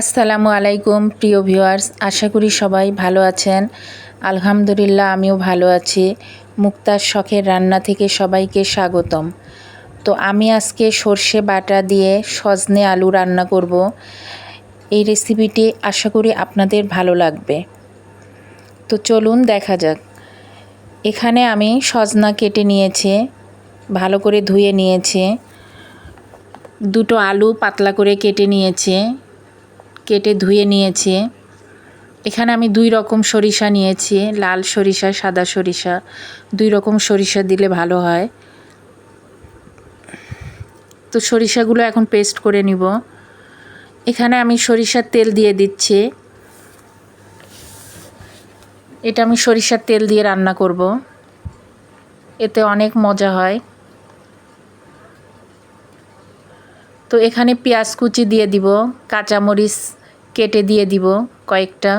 আসসালামু আলাইকুম, প্রিয় ভিউয়ার্স। আশা করি সবাই ভালো আছেন। আলহামদুলিল্লাহ, আমিও ভালো আছি। মুক্তার শখের রান্না থেকে সবাইকে স্বাগতম। তো আমি আজকে সর্ষে বাটা দিয়ে সজনে আলু রান্না করব। এই রেসিপিটি আশা করি আপনাদের ভালো লাগবে। তো চলুন, দেখা যাক। এখানে আমি সজনা কেটে নিয়েছি, ভালো করে ধুয়ে নিয়েছে। দুটো আলু পাতলা করে কেটে নিয়েছে। কেটে ধুয়ে নিয়েছে। এখানে আমি দুই রকম সরিষা নিয়েছি, লাল সরিষা, সাদা সরিষা। দুই রকম সরিষা দিলে ভালো হয়। তো সরিষাগুলো এখন পেস্ট করে নিব। এখানে আমি সরিষার তেল দিয়ে দিচ্ছি। এটা আমি সরিষার তেল দিয়ে রান্না করব। এতে অনেক মজা হয়। তো এখানে পেঁয়াজ কুচি দিয়ে দিব, কাঁচামরিচ কেটে দিয়ে দিব কয়েকটা।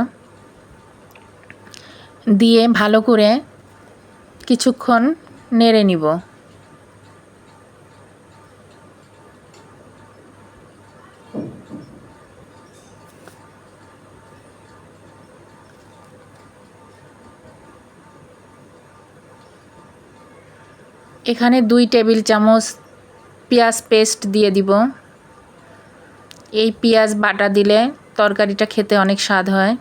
দিয়ে ভালো করে কিছুক্ষণ নেড়ে নিব। এখানে দুই টেবিল চামচ পেঁয়াজ পেস্ট দিয়ে দিব। এই পেঁয়াজ বাটা দিলে তরকারিটা খেতে অনেক স্বাদ হয়।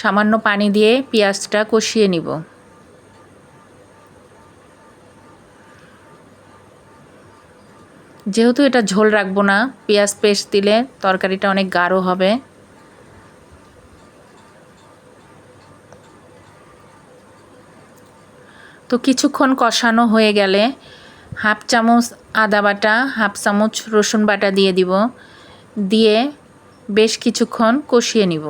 সামান্য পানি দিয়ে পেঁয়াজটা কষিয়ে নিব। যেহেতু এটা ঝোল রাখব না, পেঁয়াজ পেস্ট দিলে তরকারিটা অনেক গাঢ় হবে। তো কিছুক্ষণ কষানো হয়ে গেলে হাফ চামচ আদা বাটা, হাফ চামচ রসুন বাটা দিয়ে দিব। দিয়ে বেশ কিছুক্ষণ কষিয়ে নিব।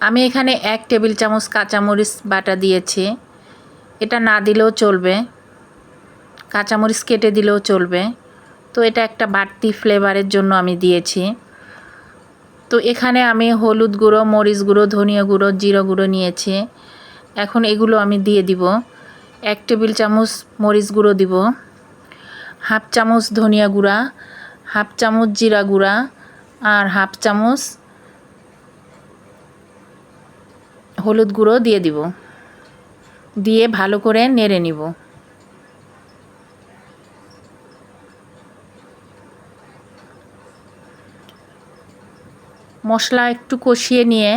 আমি এখানে এক টেবিল চামচ কাঁচামরিচ বাটা দিয়েছি। এটা না দিলেও চলবে। কাঁচামরিচ কেটে দিলেও চলবে। তো এটা একটা বাড়তি ফ্লেভারের জন্য আমি দিয়েছি। তো এখানে আমি হলুদ গুঁড়ো, মরিচ গুঁড়ো, ধনিয়া গুঁড়ো, জিরো গুঁড়ো নিয়েছি। এখন এগুলো আমি দিয়ে দিব। এক টেবিল চামচ মরিচ গুঁড়ো দিব, হাফ চামচ ধনিয়া গুঁড়া, হাফ চামচ জিরা গুঁড়া আর হাফ চামচ হলুদ গুঁড়ো দিয়ে দিব। দিয়ে ভালো করে নেড়ে নিব। মশলা একটু কষিয়ে নিয়ে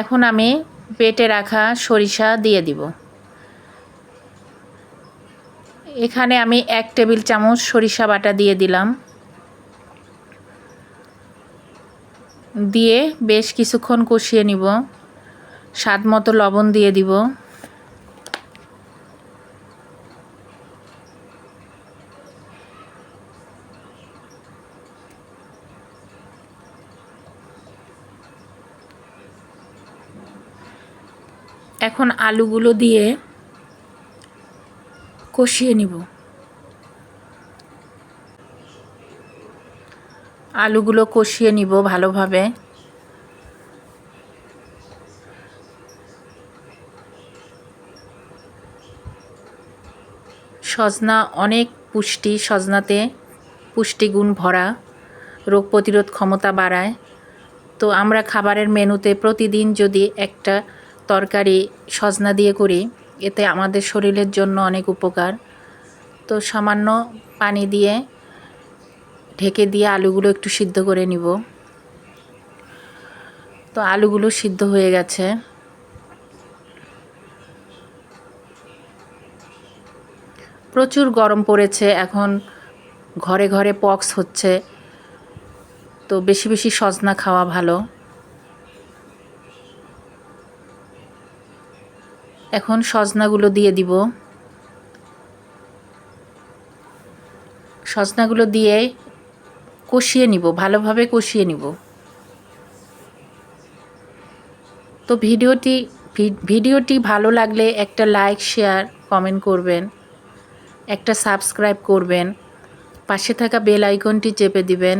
এখন আমি বেটে রাখা সরিষা দিয়ে দিব। এখানে আমি এক টেবিল চামচ সরিষা বাটা দিয়ে দিলাম। দিয়ে বেশ কিছুক্ষণ কষিয়ে নিব। স্বাদ মতো লবণ দিয়ে দিব। এখন আলুগুলো দিয়ে কষিয়ে নিব। আলুগুলো কষিয়ে নিব ভালোভাবে। সজনা অনেক পুষ্টি, সজনাতে পুষ্টিগুণ ভরা, রোগ প্রতিরোধ ক্ষমতা বাড়ায়। তো আমরা খাবারের মেনুতে প্রতিদিন যদি একটা তরকারি সজনা দিয়ে করি, এতে আমাদের শরীরের জন্য অনেক উপকার। তো সামান্য পানি দিয়ে ঢেকে দিয়ে আলুগুলো একটু সিদ্ধ করে নিব। তো আলুগুলো সিদ্ধ হয়ে গেছে। প্রচুর গরম পড়েছে, এখন ঘরে ঘরে পক্স হচ্ছে। তো বেশি বেশি সজনা খাওয়া ভালো। এখন সজনাগুলো দিয়ে দিব। সজনাগুলো দিয়ে কষিয়ে নিব, ভালোভাবে কষিয়ে নিব। তো ভিডিওটি ভিডিওটি ভালো লাগলে একটা লাইক, শেয়ার, কমেন্ট করবেন। একটা সাবস্ক্রাইব করবেন। পাশে থাকা বেল আইকনটি চেপে দিবেন।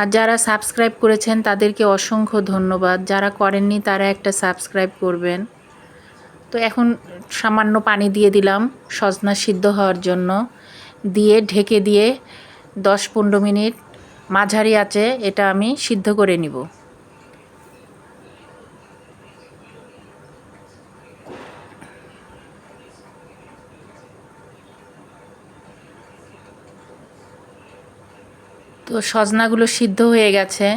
আর যারা সাবস্ক্রাইব করেছেন, তাদেরকে অসংখ্য ধন্যবাদ। যারা করেননি, তারা একটা সাবস্ক্রাইব করবেন। তো এখন সামান্য পানি দিয়ে দিলাম সজনা সিদ্ধ হওয়ার জন্য। দিয়ে ঢেকে দিয়ে দশ পনেরো মিনিট মাঝারি আছে এটা আমি সিদ্ধ করে নিব। তো সজনাগুলো সিদ্ধ হয়ে গেছে।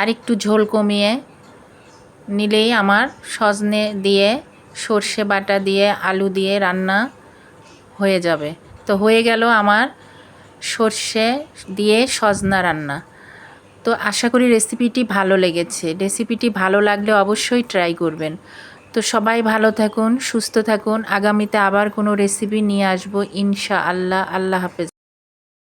আর একটু ঝোল কমিয়ে নিলেই আমার সজনে দিয়ে, সর্ষে বাটা দিয়ে, আলু দিয়ে রান্না হয়ে যাবে। তো হয়ে গেল আমার সর্ষে দিয়ে সজনা রান্না। তো আশা করি রেসিপিটি ভালো লেগেছে। রেসিপিটি ভালো লাগলে অবশ্যই ট্রাই করবেন। তো সবাই ভালো থাকুন, সুস্থ থাকুন। আগামীতে আবার কোনো রেসিপি নিয়ে আসব ইনশা আল্লাহ আল্লাহ হাফেজ।